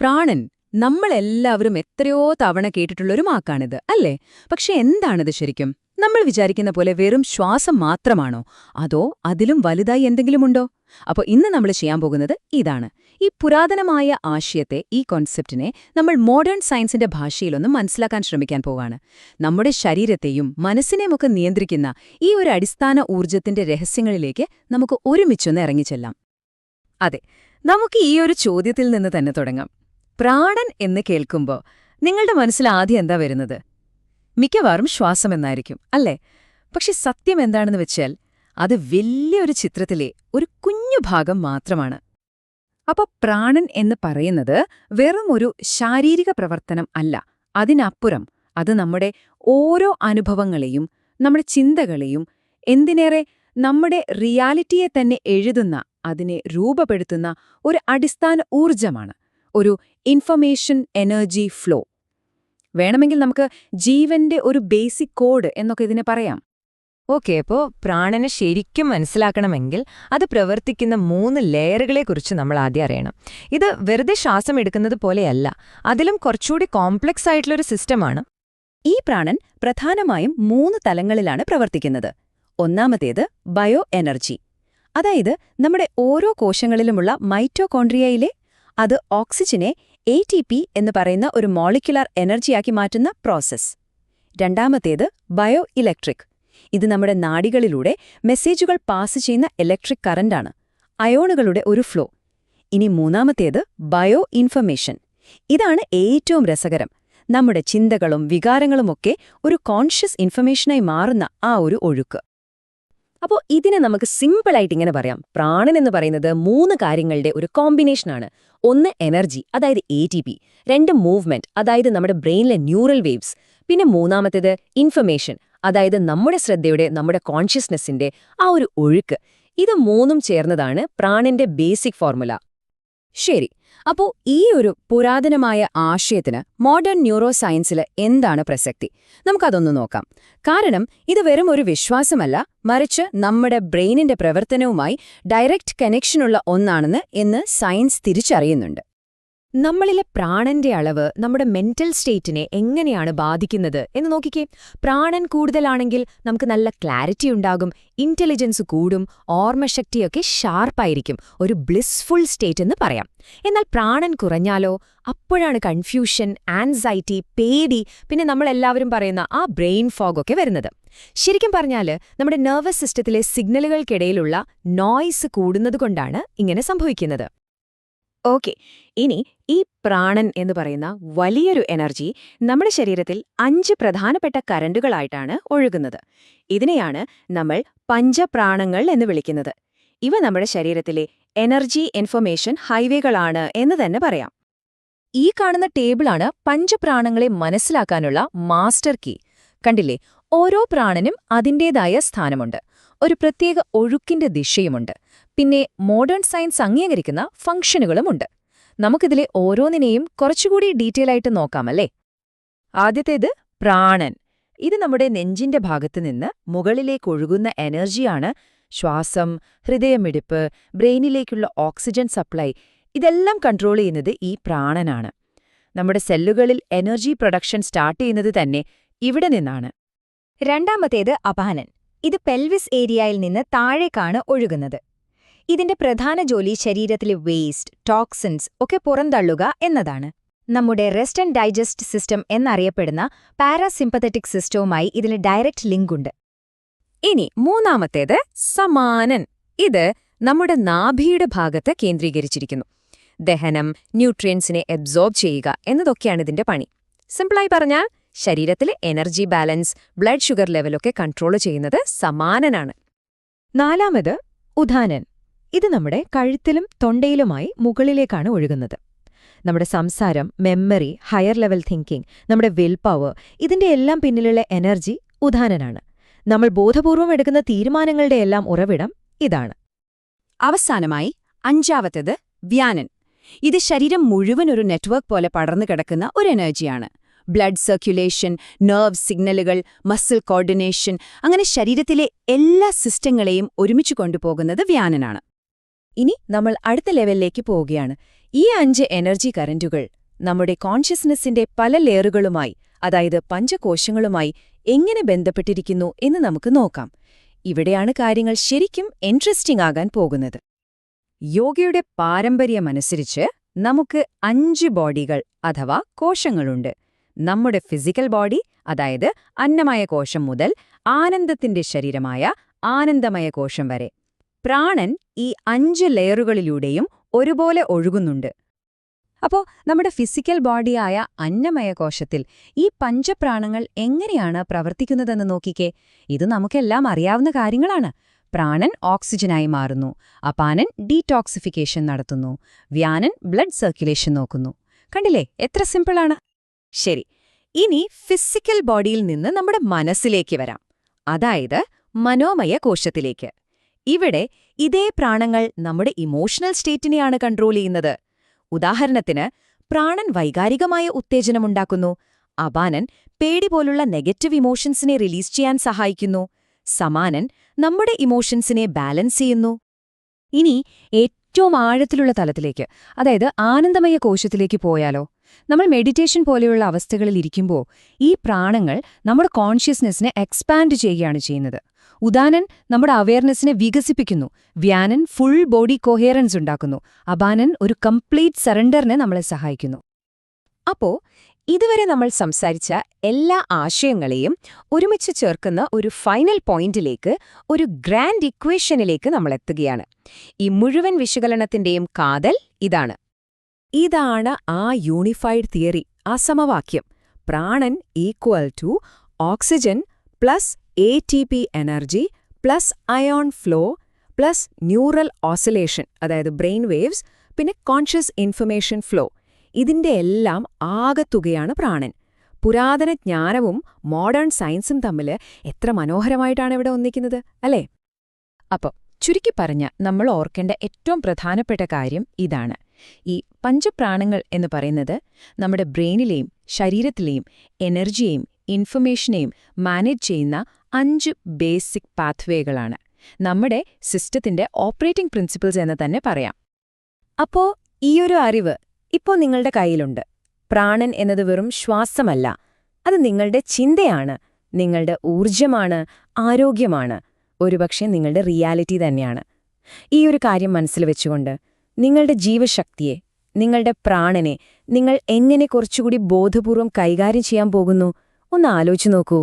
പ്രാണൻ നമ്മളെല്ലാവരും എത്രയോ തവണ കേട്ടിട്ടുള്ളൊരു വാക്കാണിത് അല്ലേ? പക്ഷെ എന്താണിത് ശരിക്കും? നമ്മൾ വിചാരിക്കുന്ന പോലെ വെറും ശ്വാസം മാത്രമാണോ? അതോ അതിലും വലുതായി എന്തെങ്കിലുമുണ്ടോ അപ്പോൾ ഇന്ന് നമ്മൾ ചെയ്യാൻ പോകുന്നത് ഇതാണ്. ഈ പുരാതനമായ ആശയത്തെ ഈ കോൺസെപ്റ്റിനെ നമ്മൾ മോഡേൺ സയൻസിന്റെ ഭാഷയിലൊന്നും മനസ്സിലാക്കാൻ ശ്രമിക്കാൻ പോവാണ്. നമ്മുടെ ശരീരത്തെയും മനസ്സിനെയുമൊക്കെ നിയന്ത്രിക്കുന്ന ഈ ഒരു അടിസ്ഥാന ഊർജത്തിന്റെ രഹസ്യങ്ങളിലേക്ക് നമുക്ക് ഒരുമിച്ചൊന്ന് ഇറങ്ങിച്ചെല്ലാം. അതെ നമുക്ക് ഈ ഒരു ചോദ്യത്തിൽ നിന്ന് തന്നെ തുടങ്ങാം. പ്രാണൻ എന്ന് കേൾക്കുമ്പോൾ നിങ്ങളുടെ മനസ്സിൽ ആദ്യം എന്താ വരുന്നത്? മിക്കവാറും ശ്വാസം എന്നായിരിക്കും അല്ലേ? പക്ഷെ സത്യം എന്താണെന്ന് വെച്ചാൽ അത് വലിയൊരു ചിത്രത്തിലെ ഒരു കുഞ്ഞു ഭാഗം മാത്രമാണ്. അപ്പൊ പ്രാണൻ എന്ന് പറയുന്നത് വെറും ഒരു ശാരീരിക പ്രവർത്തനം അല്ല. അതിനപ്പുറം അത് നമ്മുടെ ഓരോ അനുഭവങ്ങളെയും നമ്മുടെ ചിന്തകളെയും എന്തിനേറെ നമ്മുടെ റിയാലിറ്റിയെ തന്നെ എഴുതുന്ന അതിനെ രൂപപ്പെടുത്തുന്ന ഒരു അടിസ്ഥാന ഊർജമാണ് ഒരു ഇൻഫർമേഷൻ എനർജി ഫ്ലോ വേണമെങ്കിൽ നമുക്ക് ജീവന്റെ ഒരു ബേസിക് കോഡ് എന്നൊക്കെ ഇതിനെ പറയാം. ഓക്കെ അപ്പോൾ പ്രാണനെ ശരിക്കും മനസ്സിലാക്കണമെങ്കിൽ അത് പ്രവർത്തിക്കുന്ന മൂന്ന് ലെയറുകളെ കുറിച്ച് നമ്മൾ ആദ്യം അറിയണം. ഇത് വെറുതെ ശ്വാസം എടുക്കുന്നത് പോലെയല്ല അതിലും കുറച്ചുകൂടി കോംപ്ലക്സ് ആയിട്ടുള്ളൊരു സിസ്റ്റമാണ് ഈ പ്രാണൻ പ്രധാനമായും മൂന്ന് തലങ്ങളിലാണ് പ്രവർത്തിക്കുന്നത്. ഒന്നാമത്തേത് ബയോ എനർജി അതായത് നമ്മുടെ ഓരോ കോശങ്ങളിലുമുള്ള മൈറ്റോകോൺട്രിയയിലെ അത് ഓക്സിജനെ എ ടി പി എന്ന് പറയുന്ന ഒരു മോളിക്കുലാർ എനർജിയാക്കി മാറ്റുന്ന പ്രോസസ്സ് രണ്ടാമത്തേത് ബയോ ഇലക്ട്രിക് ഇത് നമ്മുടെ നാടികളിലൂടെ മെസ്സേജുകൾ പാസ് ചെയ്യുന്ന ഇലക്ട്രിക് കറന്റാണ്. അയോണുകളുടെ ഒരു ഫ്ലോ. ഇനി മൂന്നാമത്തേത് ബയോ ഇൻഫർമേഷൻ ഇതാണ് ഏറ്റവും രസകരം. നമ്മുടെ ചിന്തകളും വികാരങ്ങളുമൊക്കെ ഒരു കോൺഷ്യസ് ഇൻഫർമേഷനായി മാറുന്ന ആ ഒരു ഒഴുക്ക്. അപ്പോൾ ഇതിനെ നമുക്ക് സിമ്പിളായിട്ട് ഇങ്ങനെ പറയാം. പ്രാണൻ എന്ന് പറയുന്നത് മൂന്ന് കാര്യങ്ങളുടെ ഒരു കോമ്പിനേഷനാണ് ഒന്ന് എനർജി അതായത് എ ടി പി രണ്ട് മൂവ്മെന്റ് അതായത് നമ്മുടെ ബ്രെയിനിലെ ന്യൂറൽ വേവ്സ് പിന്നെ മൂന്നാമത്തേത് ഇൻഫർമേഷൻ അതായത് നമ്മുടെ ശ്രദ്ധയുടെ നമ്മുടെ കോൺഷ്യസ്നെസ്സിന്റെ ആ ഒരു ഒഴുക്ക്. ഇത് മൂന്നും ചേർന്നതാണ് പ്രാണന്റെ ബേസിക് ഫോർമുല ശരി. അപ്പോൾ ഈ ഒരു പുരാതനമായ ആശയത്തിന് മോഡേൺ ന്യൂറോ സയൻസിൽ എന്താണ് പ്രസക്തി? നമുക്കതൊന്ന് നോക്കാം. കാരണം ഇത് വെറും ഒരു വിശ്വാസമല്ല മറിച്ച് നമ്മുടെ ബ്രെയിനിന്റെ പ്രവർത്തനവുമായി ഡയറക്റ്റ് കണക്ഷനുള്ള ഒന്നാണെന്ന് ഇന്ന് സയൻസ് തിരിച്ചറിയുന്നുണ്ട്. നമ്മളിലെ പ്രാണന്റെ അളവ് നമ്മുടെ മെന്റൽ സ്റ്റേറ്റിനെ എങ്ങനെയാണ് ബാധിക്കുന്നത് എന്ന് നോക്കിക്കേ. പ്രാണൻ കൂടുതലാണെങ്കിൽ നമുക്ക് നല്ല ക്ലാരിറ്റി ഉണ്ടാകും ഇന്റലിജൻസ് കൂടും ഓർമ്മശക്തിയൊക്കെ ഷാർപ്പായിരിക്കും ഒരു ബ്ലിസ്ഫുൾ സ്റ്റേറ്റ് എന്ന് പറയാം. എന്നാൽ പ്രാണൻ കുറഞ്ഞാലോ അപ്പോഴാണ് കൺഫ്യൂഷൻ ആൻസൈറ്റി പേടി പിന്നെ നമ്മളെല്ലാവരും പറയുന്ന ആ ബ്രെയിൻ ഫോഗൊക്കെ വരുന്നത്. ശരിക്കും പറഞ്ഞാൽ നമ്മുടെ നെർവസ് സിസ്റ്റത്തിലെ സിഗ്നലുകൾക്കിടയിലുള്ള നോയ്സ് കൂടുന്നതുകൊണ്ടാണ് ഇങ്ങനെ സംഭവിക്കുന്നത്. ഓക്കെ. ഇനി ഈ പ്രാണൻ എന്ന് പറയുന്ന വലിയൊരു എനർജി നമ്മുടെ ശരീരത്തിൽ അഞ്ച് പ്രധാനപ്പെട്ട കരണ്ടുകളായിട്ടാണ് ഒഴുകുന്നത്. ഇതിനെയാണ് നമ്മൾ പഞ്ചപ്രാണങ്ങൾ എന്ന് വിളിക്കുന്നത്. ഇവ നമ്മുടെ ശരീരത്തിലെ എനർജി ഇൻഫർമേഷൻ ഹൈവേകളാണ് എന്ന് തന്നെ പറയാം. ഈ കാണുന്ന ടേബിളാണ് പഞ്ചപ്രാണങ്ങളെ മനസ്സിലാക്കാനുള്ള മാസ്റ്റർ കീ. കണ്ടില്ലേ? ഓരോ പ്രാണനും അതിന്റേതായ സ്ഥാനമുണ്ട്. ഒരു പ്രത്യേക ഒഴുക്കിന്റെ ദിശയുമുണ്ട്. പിന്നെ മോഡേൺ സയൻസ് അംഗീകരിക്കുന്ന ഫംഗ്ഷനുകളുമുണ്ട്. നമുക്കിതിലെ ഓരോന്നിനെയും കുറച്ചുകൂടി ഡീറ്റെയിൽ ആയിട്ട് നോക്കാമല്ലേ? ആദ്യത്തേത് പ്രാണൻ. ഇത് നമ്മുടെ നെഞ്ചിന്റെ ഭാഗത്ത് നിന്ന് മുകളിലേക്ക് ഒഴുകുന്ന എനർജിയാണ് ശ്വാസം ഹൃദയമിടിപ്പ് ബ്രെയിനിലേക്കുള്ള ഓക്സിജൻ സപ്ലൈ. ഇതെല്ലാം കൺട്രോൾ ചെയ്യുന്നത് ഈ പ്രാണനാണ്. നമ്മുടെ സെല്ലുകളിൽ എനർജി പ്രൊഡക്ഷൻ സ്റ്റാർട്ട് ചെയ്യുന്നത് തന്നെ ഇവിടെ നിന്നാണ്. രണ്ടാമത്തേത് അപാനൻ ഇത് പെൽവിസ് ഏരിയയിൽ നിന്ന് താഴേക്കാണ് ഒഴുകുന്നത്. ഇതിന്റെ പ്രധാന ജോലി ശരീരത്തിലെ വേസ്റ്റ് ടോക്സിൻസ് ഒക്കെ പുറന്തള്ളുക എന്നതാണ്. നമ്മുടെ റെസ്റ്റ് ആൻഡ് ഡൈജസ്റ്റ് സിസ്റ്റം എന്നറിയപ്പെടുന്ന പാരാസിമ്പത്തറ്റിക് സിസ്റ്റവുമായി ഇതിന് ഡയറക്റ്റ് ലിങ്കുണ്ട് ഇനി മൂന്നാമത്തേത് സമാനൻ. ഇത് നമ്മുടെ നാഭിയുടെ ഭാഗത്ത് കേന്ദ്രീകരിച്ചിരിക്കുന്നു. ദഹനം ന്യൂട്രിയൻസിനെ എബ്സോർബ് ചെയ്യുക എന്നതൊക്കെയാണ് ഇതിന്റെ പണി. സിമ്പിളായി പറഞ്ഞാൽ ശരീരത്തിലെ എനർജി ബാലൻസ് ബ്ലഡ് ഷുഗർ ലെവലൊക്കെ കൺട്രോൾ ചെയ്യുന്നത് സമാനനാണ്. നാലാമത് ഉദാനൻ ഇത് നമ്മുടെ കഴുത്തിലും തൊണ്ടയിലുമായി മുകളിലേക്കാണ് ഒഴുകുന്നത്. നമ്മുടെ സംസാരം മെമ്മറി ഹയർ ലെവൽ തിങ്കിങ് നമ്മുടെ വിൽ പവർ ഇതിന്റെ എല്ലാം പിന്നിലുള്ള എനർജി ഉദാഹരനാണ് നമ്മൾ ബോധപൂർവം എടുക്കുന്ന തീരുമാനങ്ങളുടെ എല്ലാം ഉറവിടം ഇതാണ്. അവസാനമായി അഞ്ചാമത്തേത് വ്യാനൻ ഇത് ശരീരം മുഴുവൻ ഒരു നെറ്റ്വർക്ക് പോലെ പടർന്നു കിടക്കുന്ന ഒരു എനർജിയാണ് ബ്ലഡ് സർക്കുലേഷൻ നെർവ് സിഗ്നലുകൾ മസിൽ കോർഡിനേഷൻ അങ്ങനെ ശരീരത്തിലെ എല്ലാ സിസ്റ്റങ്ങളെയും ഒരുമിച്ച് കൊണ്ടുപോകുന്നത് വ്യാനനാണ് ഇനി നമ്മൾ അടുത്ത ലെവലിലേക്ക് പോവുകയാണ്. ഈ അഞ്ച് എനർജി കറന്റുകൾ നമ്മുടെ കോൺഷ്യസ്നെസ്സിന്റെ പല ലെയറുകളുമായി അതായത് പഞ്ചകോശങ്ങളുമായി എങ്ങനെ ബന്ധപ്പെട്ടിരിക്കുന്നു എന്ന് നമുക്ക് നോക്കാം. ഇവിടെയാണ് കാര്യങ്ങൾ ശരിക്കും ഇൻട്രസ്റ്റിംഗ് ആകാൻ പോകുന്നത്. യോഗയുടെ പാരമ്പര്യമനുസരിച്ച് നമുക്ക് അഞ്ച് ബോഡികൾ അഥവാ കോശങ്ങളുണ്ട്. നമ്മുടെ ഫിസിക്കൽ ബോഡി അതായത് അന്നമയ കോശം മുതൽ ആനന്ദത്തിന്റെ ശരീരമായ ആനന്ദമയ കോശം വരെ. പ്രാണൻ ഈ അഞ്ച് ലെയറുകളിലൂടെയും ഒരുപോലെ ഒഴുകുന്നുണ്ട്. അപ്പോ നമ്മുടെ ഫിസിക്കൽ ബോഡിയായ അന്നമയ കോശത്തിൽ ഈ പഞ്ചപ്രാണങ്ങൾ എങ്ങനെയാണ് പ്രവർത്തിക്കുന്നതെന്ന് നോക്കിക്കേ. ഇത് നമുക്കെല്ലാം അറിയാവുന്ന കാര്യങ്ങളാണ്. പ്രാണൻ ഓക്സിജനായി മാറുന്നു. അപാനൻ ഡീടോക്സിഫിക്കേഷൻ നടത്തുന്നു. വ്യാനൻ ബ്ലഡ് സർക്കുലേഷൻ നോക്കുന്നു. കണ്ടില്ലേ? എത്ര സിമ്പിളാണ്. ശരി. ഇനി ഫിസിക്കൽ ബോഡിയിൽ നിന്ന് നമ്മുടെ മനസ്സിലേക്ക് വരാം. അതായത് മനോമയ കോശത്തിലേക്ക്. ഇവിടെ ഇതേ പ്രാണങ്ങൾ നമ്മുടെ ഇമോഷണൽ സ്റ്റേറ്റിനെയാണ് കൺട്രോൾ ചെയ്യുന്നത്. ഉദാഹരണത്തിന് പ്രാണൻ വൈകാരികമായ ഉത്തേജനമുണ്ടാക്കുന്നു അപാനൻ പേടി പോലുള്ള നെഗറ്റീവ് ഇമോഷൻസിനെ റിലീസ് ചെയ്യാൻ സഹായിക്കുന്നു. സമാനൻ നമ്മുടെ ഇമോഷൻസിനെ ബാലൻസ് ചെയ്യുന്നു. ഇനി ഏറ്റവും ആഴത്തിലുള്ള തലത്തിലേക്ക് അതായത് ആനന്ദമയ കോശത്തിലേക്ക് പോയാലോ? നമ്മൾ മെഡിറ്റേഷൻ പോലെയുള്ള അവസ്ഥകളിൽ ഇരിക്കുമ്പോൾ ഈ പ്രാണങ്ങൾ നമ്മുടെ കോൺഷ്യസ്നെസ്സിനെ എക്സ്പാൻഡ് ചെയ്യുകയാണ് ചെയ്യുന്നത്. ഉദാനൻ നമ്മുടെ അവയർനെസ്സിനെ വികസിപ്പിക്കുന്നു. വ്യാനൻ ഫുൾ ബോഡി കൊഹേറൻസ് ഉണ്ടാക്കുന്നു. അബാനൻ ഒരു കംപ്ലീറ്റ് സറണ്ടറിനെ നമ്മളെ സഹായിക്കുന്നു. അപ്പോ ഇതുവരെ നമ്മൾ സംസാരിച്ച എല്ലാ ആശയങ്ങളെയും ഒരുമിച്ച് ചേർക്കുന്ന ഒരു ഫൈനൽ പോയിന്റിലേക്ക് ഒരു ഗ്രാൻഡ് ഇക്വേഷനിലേക്ക് നമ്മൾ എത്തുകയാണ്. ഈ മുഴുവൻ വിശകലനത്തിന്റെയും കാതൽ ഇതാണ്. ഇതാണ് ആ യൂണിഫൈഡ് തിയറി ആ സമവാക്യം. പ്രാണൻ equal to oxygen plus A T P energy plus ion flow plus neural oscillation അതായത് ബ്രെയിൻ വേവ്സ് പിന്നെ കോൺഷ്യസ് ഇൻഫർമേഷൻ ഫ്ലോ ഇതിന്റെ എല്ലാം ആകത്തുകയാണ് പ്രാണൻ. പുരാതന ജ്ഞാനവും മോഡേൺ സയൻസും തമ്മിൽ എത്ര മനോഹരമായിട്ടാണ് ഇവിടെ ഒന്നിക്കുന്നത് അല്ലേ? അപ്പോൾ ചുരുക്കി പറഞ്ഞ നമ്മൾ ഓർക്കേണ്ട ഏറ്റവും പ്രധാനപ്പെട്ട കാര്യം ഇതാണ്. ഈ പഞ്ചപ്രാണങ്ങൾ എന്ന് പറയുന്നത് നമ്മുടെ ബ്രെയിനിലെയും ശരീരത്തിലെയും എനർജിയെയും ഇൻഫർമേഷനെയും മാനേജ് ചെയ്യുന്ന അഞ്ച് ബേസിക് പാത്വേകളാണ് നമ്മുടെ സിസ്റ്റത്തിന്റെ ഓപ്പറേറ്റിംഗ് പ്രിൻസിപ്പിൾസ് എന്ന് തന്നെ പറയാം. അപ്പോ ഈയൊരു അറിവ് ഇപ്പോ നിങ്ങളുടെ കയ്യിലുണ്ട്. പ്രാണൻ എന്നത് വെറും ശ്വാസമല്ല. അത് നിങ്ങളുടെ ചിന്തയാണ്. നിങ്ങളുടെ ഊർജമാണ് ആരോഗ്യമാണ്. ഒരുപക്ഷെ നിങ്ങളുടെ റിയാലിറ്റി തന്നെയാണ്. ഈ ഒരു കാര്യം മനസ്സിൽ വെച്ചുകൊണ്ട് നിങ്ങളുടെ ജീവശക്തിയെ നിങ്ങളുടെ പ്രാണനെ നിങ്ങൾ എങ്ങനെ കുറച്ചുകൂടി ബോധപൂർവം കൈകാര്യം ചെയ്യാൻ പോകുന്നു? ഒന്ന് ആലോചിച്ചു നോക്കൂ.